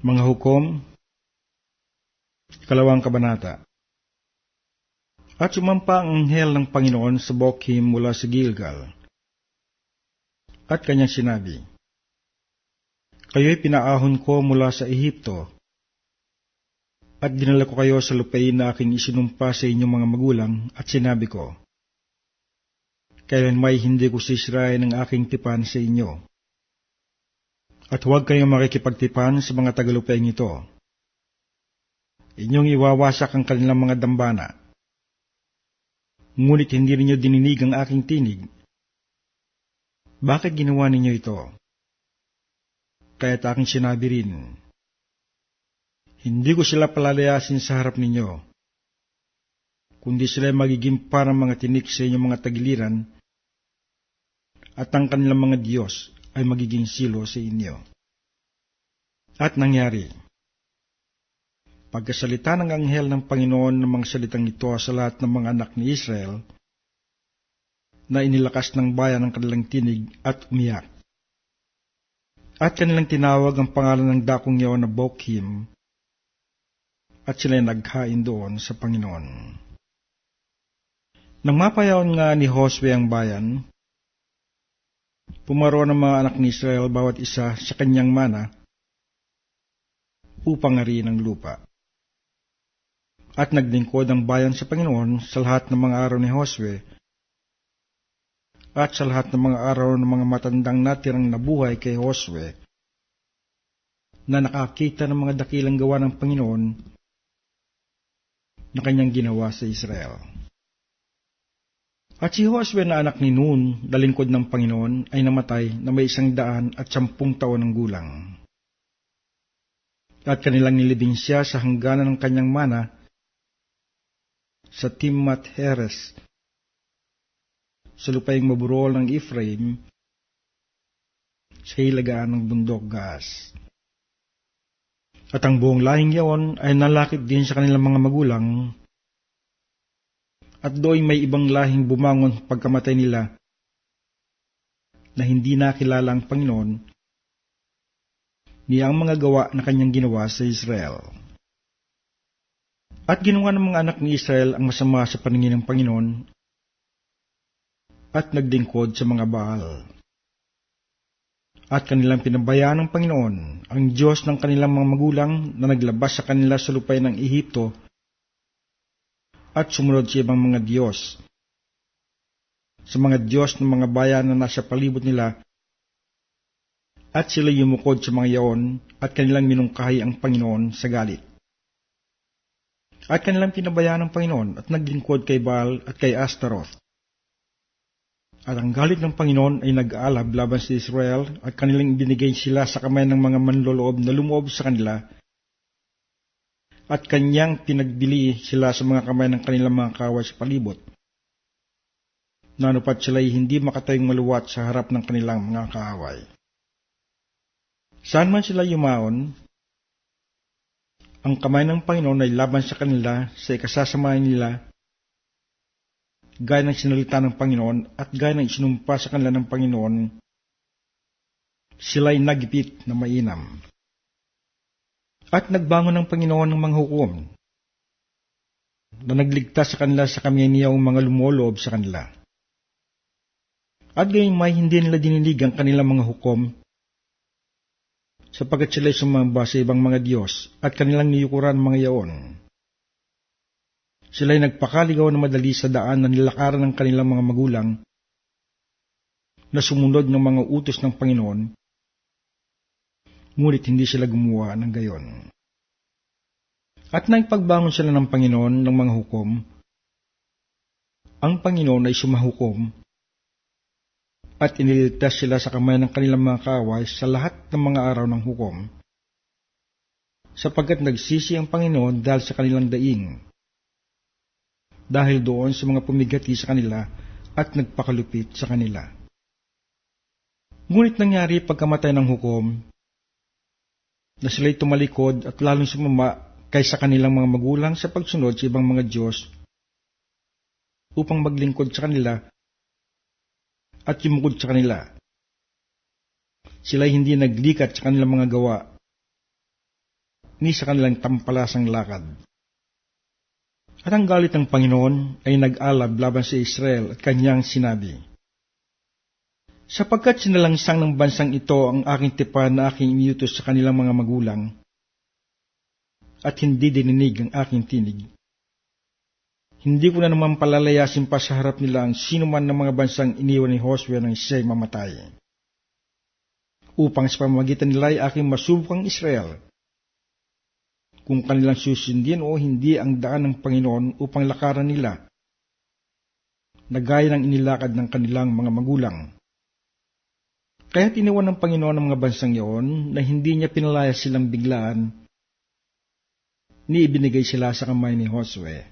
Mga hukom, ikalawang kabanata. At sumampa ang anghel ng Panginoon sa Bokhim mula sa Gilgal. At kanyang sinabi, Kayo'y pinaahon ko mula sa Ehipto, at dinala ko kayo sa lupain na aking isinumpa sa inyong mga magulang, at sinabi ko, Kailan may hindi ko sisirain ang aking tipan sa inyo. At huwag kayong makikipagtipan sa mga tagalupeng ito. Inyong iwawasak ang kanilang mga dambana. Ngunit hindi ninyo dininig ang aking tinig. Bakit ginawa ninyo ito? Kaya't aking sinabi rin, hindi ko sila palalayasin sa harap ninyo, kundi sila magiging parang mga tinik sa inyong mga tagiliran, at ang kanilang mga Diyos ay magiging silo sa inyo. At nangyari, pagkasalita ng anghel ng Panginoon ng mga salitang ito sa lahat ng mga anak ni Israel, na inilakas ng bayan ang kanilang tinig at umiyak. At kanilang tinawag ang pangalan ng dakong yaon na Bokhim, at sila'y naghain doon sa Panginoon. Nang mapayaon nga ni Josue ang bayan, pumaro ng mga anak ni Israel bawat isa sa kanyang mana upang ariin ang lupa. At naglingkod ang bayan sa Panginoon sa lahat ng mga araw ni Josue at sa lahat ng mga araw ng mga matandang natirang nabuhay kay Josue na nakakita ng mga dakilang gawa ng Panginoon na kanyang ginawa sa Israel. At si Josue na anak ni Nun, dalingkod ng Panginoon, ay namatay na may isang daan at sampung taon ng gulang. At kanilang nilibing siya sa hangganan ng kanyang mana sa Timmat Heres, sa lupaing maburol ng Ephraim, sa hilagaan ng bundok Gaas. At ang buong lahing yaon ay nalakit din sa kanilang mga magulang. At doon may ibang lahing bumangon pagkamatay nila na hindi nakilala ang Panginoon niya ang mga gawa na kanyang ginawa sa Israel. At ginawa ng mga anak ni Israel ang masama sa paningin ng Panginoon at nagdingkod sa mga Baal. At kanilang pinabayaan ng Panginoon, ang Diyos ng kanilang mga magulang na naglabas sa kanila sa lupay ng Ehipto at sumunod sa ibang mga Diyos. Sa mga Diyos ng mga bayan na nasa palibot nila at sila yumukod sa mga yaon at kanilang minungkahi ang Panginoon sa galit. At kanilang pinabayaan ng Panginoon at naglingkod kay Baal at kay Astaroth. At ang galit ng Panginoon ay nag-aalab laban sa Israel at kanilang binigay sila sa kamay ng mga manloloob na lumoob sa kanila at kanyang pinagbili sila sa mga kamay ng kanilang mga kaway sa palibot. Nanupat sila'y hindi makatayong maluwat sa harap ng kanilang mga kaaway. Saan man sila yumaon, ang kamay ng Panginoon ay laban sa kanila sa ikasasamahan nila gaya ng sinalita ng Panginoon at gaya ng isinumpa sa kanila ng Panginoon, sila'y nagipit na mainam. At nagbangon ng Panginoon ng mga hukom na nagligtas sa kanila sa kamyaniyang mga lumoloob sa kanila. At gayon may hindi nila dininig ang kanilang mga hukom sapagkat sila'y sumamba sa ibang mga Diyos at kanilang niyukuran mga yaon. Sila'y nagpakaligaw na madali sa daan na nilakaran ng kanilang mga magulang na sumunod ng mga utos ng Panginoon, ngunit hindi sila gumawa ng gayon. At nang pagbangon sila ng Panginoon ng mga hukom, ang Panginoon ay sumahukom at iniligtas sila sa kamay ng kanilang mga kaway sa lahat ng mga araw ng hukom, sapagkat nagsisi ang Panginoon dahil sa kanilang daing dahil doon sa mga pumigati sa kanila at nagpakalupit sa kanila. Ngunit nangyari pagkamatay ng hukom, na sila'y tumalikod at lalong sumama kaysa kanilang mga magulang sa pagsunod sa ibang mga Diyos upang maglingkod sa kanila at yumukod sa kanila. Sila'y hindi naglikat sa kanilang mga gawa ni sa kanilang tampalasang lakad. At ang galit ng Panginoon ay nag-alab laban sa Israel at kanyang sinabi, Sapagkat sinalangsang ng bansang ito ang aking tipan na aking iniutos sa kanilang mga magulang, at hindi dininig ang aking tinig. Hindi ko na naman palalayasin pa sa harap nila ang sino man ng mga bansang iniwan ni Josue nang siya'y mamatay. Upang sa pamamagitan nila ay aking masubukang Israel, kung kanilang susundin o hindi ang daan ng Panginoon upang lakaran nila, na gaya ng inilakad ng kanilang mga magulang. Kaya tiniwan ng Panginoon ang mga bansang iyon na hindi niya pinalaya silang biglaan, ni ibinigay sila sa kamay ni Josue.